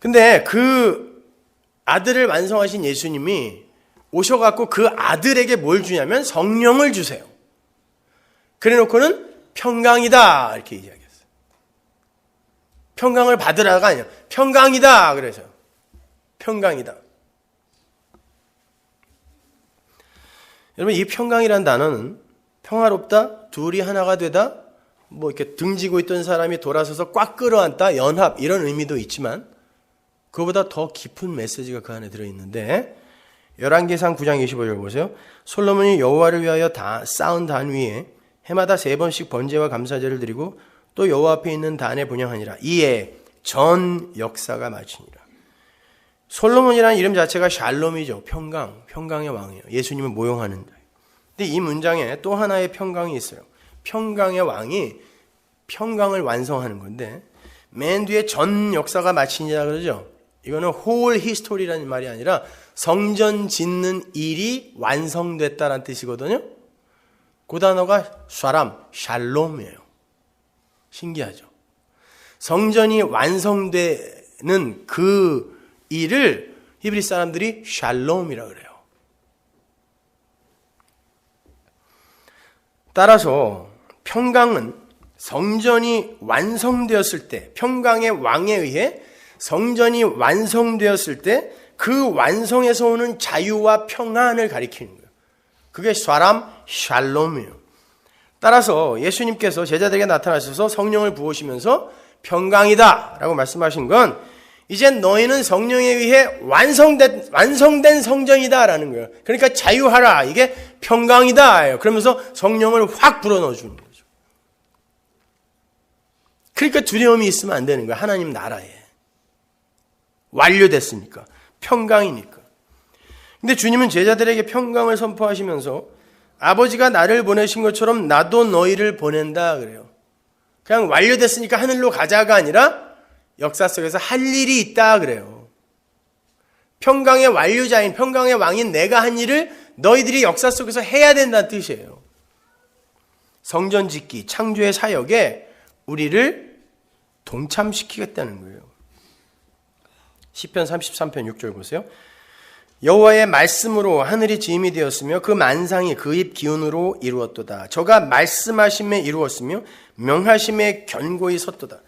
근데 그 아들을 완성하신 예수님이 오셔갖고 그 아들에게 뭘 주냐면 성령을 주세요. 그래 놓고는 평강이다. 이렇게 이야기했어요. 평강을 받으라가 아니야. 평강이다. 그래서. 평강이다. 여러분, 이 평강이라는 단어는 평화롭다, 둘이 하나가 되다, 뭐 이렇게 등지고 있던 사람이 돌아서서 꽉 끌어안다, 연합, 이런 의미도 있지만, 그보다 더 깊은 메시지가 그 안에 들어 있는데, 11개상 9장 25절 보세요. 솔로몬이 여호와를 위하여 다 쌓은 단 위에 해마다 세 번씩 번제와 감사제를 드리고 또 여호와 앞에 있는 단에 분양하니라. 이에 전 역사가 마치니라. 솔로몬이라는 이름 자체가 샬롬이죠. 평강, 평강의 왕이에요. 예수님을 모용하는 자. 근데 이 문장에 또 하나의 평강이 있어요. 평강의 왕이 평강을 완성하는 건데 맨 뒤에 전 역사가 마치니라 그러죠. 이거는 whole history라는 말이 아니라 성전 짓는 일이 완성됐다라는 뜻이거든요. 그 단어가 샤람, 샬롬이에요. 신기하죠. 성전이 완성되는 그 일을 히브리 사람들이 샬롬이라 그래요. 따라서 평강은 성전이 완성되었을 때, 평강의 왕에 의해 성전이 완성되었을 때 그 완성에서 오는 자유와 평안을 가리키는 거예요. 그게 샤람 샬롬이에요. 따라서 예수님께서 제자들에게 나타나셔서 성령을 부으시면서 평강이다 라고 말씀하신 건 이제 너희는 성령에 의해 완성된, 완성된 성전이다 라는 거예요. 그러니까 자유하라. 이게 평강이다. 그러면서 성령을 확 불어넣어 주는 거죠. 그러니까 두려움이 있으면 안 되는 거예요. 하나님 나라에. 완료됐으니까. 평강이니까. 근데 주님은 제자들에게 평강을 선포하시면서 아버지가 나를 보내신 것처럼 나도 너희를 보낸다 그래요. 그냥 완료됐으니까 하늘로 가자가 아니라 역사 속에서 할 일이 있다 그래요. 평강의 완료자인 평강의 왕인 내가 한 일을 너희들이 역사 속에서 해야 된다는 뜻이에요. 성전 짓기, 창조의 사역에 우리를 동참시키겠다는 거예요. 시편 33편 6절 보세요. 여호와의 말씀으로 하늘이 지음이 되었으며 그 만상이 그 입 기운으로 이루었도다. 저가 말씀하심에 이루었으며 명하심에 견고히 섰도다.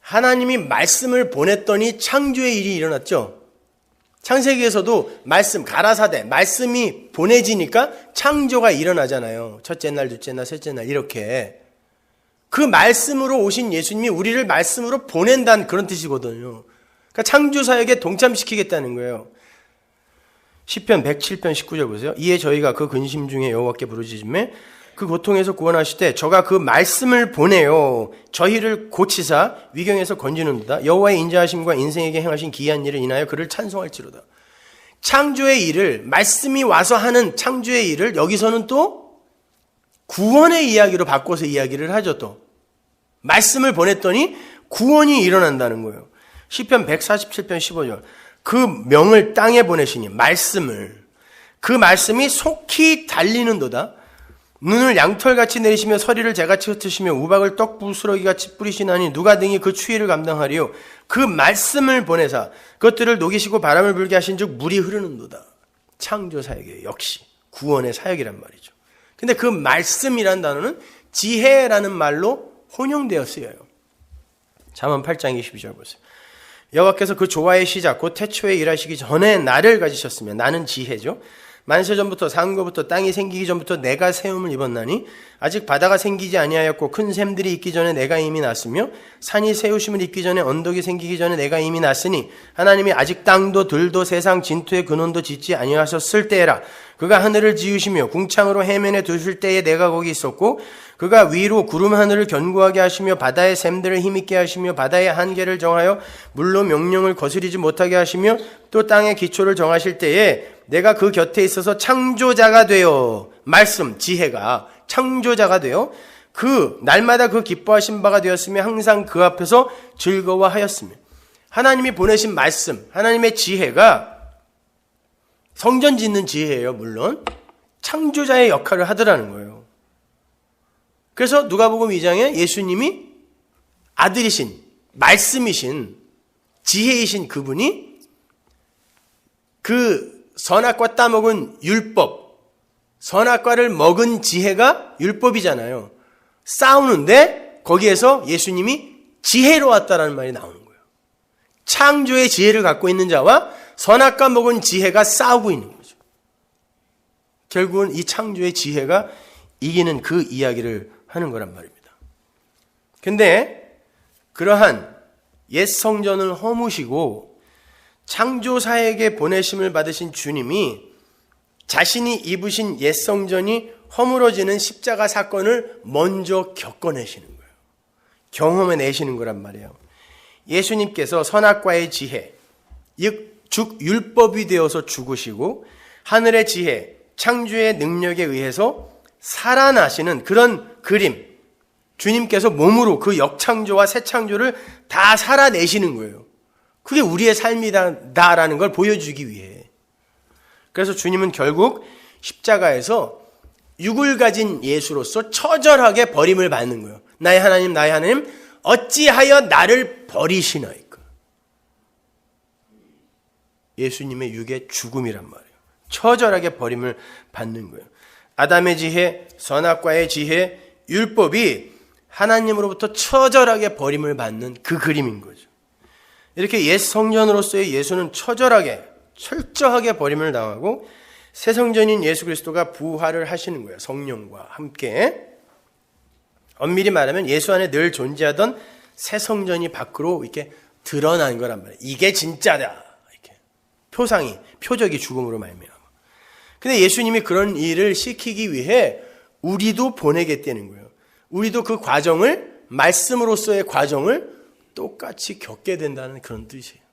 하나님이 말씀을 보냈더니 창조의 일이 일어났죠. 창세기에서도 말씀 가라사대 말씀이 보내지니까 창조가 일어나잖아요. 첫째 날, 둘째 날, 셋째 날 이렇게 그 말씀으로 오신 예수님이 우리를 말씀으로 보낸다는 그런 뜻이거든요. 그러니까 창조 사역에 동참시키겠다는 거예요. 시편 107편 19절 보세요. 이에 저희가 그 근심 중에 여호와께 부르짖음에 그 고통에서 구원하시되 저가 그 말씀을 보내요 저희를 고치사 위경에서 건지는도다 여호와의 인자하심과 인생에게 행하신 기이한 일을 인하여 그를 찬송할지로다. 창조의 일을 말씀이 와서 하는 창조의 일을 여기서는 또 구원의 이야기로 바꿔서 이야기를 하죠 또. 말씀을 보냈더니 구원이 일어난다는 거예요. 시편 147편 15절. 그 명을 땅에 보내시니 말씀을 그 말씀이 속히 달리는도다. 눈을 양털같이 내리시며 서리를 재같이 흩으시며 우박을 떡부스러기같이 뿌리시나니 누가 등이 그 추위를 감당하리요. 그 말씀을 보내사 그것들을 녹이시고 바람을 불게 하신즉 물이 흐르는도다. 창조 사역이에요. 역시 구원의 사역이란 말이죠. 근데 그 말씀이란 단어는 지혜라는 말로 혼용되어 쓰여요. 잠언 8장 22절 보세요. 여호와께서 그 조화의 시작 곧 태초에 일하시기 전에 나를 가지셨으며 나는 지혜죠. 만세 전부터 상거부터 땅이 생기기 전부터 내가 세움을 입었나니 아직 바다가 생기지 아니하였고 큰 샘들이 있기 전에 내가 이미 났으며 산이 세우심을 입기 전에 언덕이 생기기 전에 내가 이미 났으니 하나님이 아직 땅도 들도 세상 진토의 근원도 짓지 아니하셨을 때에라. 그가 하늘을 지으시며 궁창으로 해면에 두실 때에 내가 거기 있었고 그가 위로 구름 하늘을 견고하게 하시며 바다의 샘들을 힘있게 하시며 바다의 한계를 정하여 물로 명령을 거스리지 못하게 하시며 또 땅의 기초를 정하실 때에 내가 그 곁에 있어서 창조자가 되어 말씀 지혜가 창조자가 되어 그 날마다 그 기뻐하신 바가 되었으며 항상 그 앞에서 즐거워하였으며 하나님이 보내신 말씀 하나님의 지혜가 성전 짓는 지혜예요 물론 창조자의 역할을 하더라는 거예요. 그래서 누가복음 2장에 예수님이 아들이신 말씀이신 지혜이신 그분이 그 선악과 따먹은 율법, 선악과를 먹은 지혜가 율법이잖아요. 싸우는데 거기에서 예수님이 지혜로 왔다라는 말이 나오는 거예요. 창조의 지혜를 갖고 있는 자와 선악과 먹은 지혜가 싸우고 있는 거죠. 결국은 이 창조의 지혜가 이기는 그 이야기를 하는 거란 말입니다. 근데 그러한 옛 성전을 허무시고 창조사에게 보내심을 받으신 주님이 자신이 입으신 옛 성전이 허물어지는 십자가 사건을 먼저 겪어내시는 거예요. 경험해 내시는 거란 말이에요. 예수님께서 선악과의 지혜, 즉 율법이 되어서 죽으시고 하늘의 지혜, 창조의 능력에 의해서 살아나시는 그런 그림, 주님께서 몸으로 그 역창조와 새 창조를 다 살아내시는 거예요. 그게 우리의 삶이다라는 걸 보여주기 위해. 그래서 주님은 결국 십자가에서 육을 가진 예수로서 처절하게 버림을 받는 거예요. 나의 하나님, 나의 하나님, 어찌하여 나를 버리시나이까? 예수님의 육의 죽음이란 말이에요. 처절하게 버림을 받는 거예요. 아담의 지혜, 선악과의 지혜, 율법이 하나님으로부터 처절하게 버림을 받는 그 그림인 거죠. 이렇게 옛 성전으로서의 예수는 처절하게, 철저하게 버림을 당하고 새 성전인 예수 그리스도가 부활을 하시는 거예요. 성령과 함께. 엄밀히 말하면 예수 안에 늘 존재하던 새 성전이 밖으로 이렇게 드러난 거란 말이에요. 이게 진짜다. 이렇게. 표상이, 표적이 죽음으로 말미암아. 근데 예수님이 그런 일을 시키기 위해 우리도 보내겠다는 거예요. 우리도 그 과정을 말씀으로서의 과정을 똑같이 겪게 된다는 그런 뜻이에요.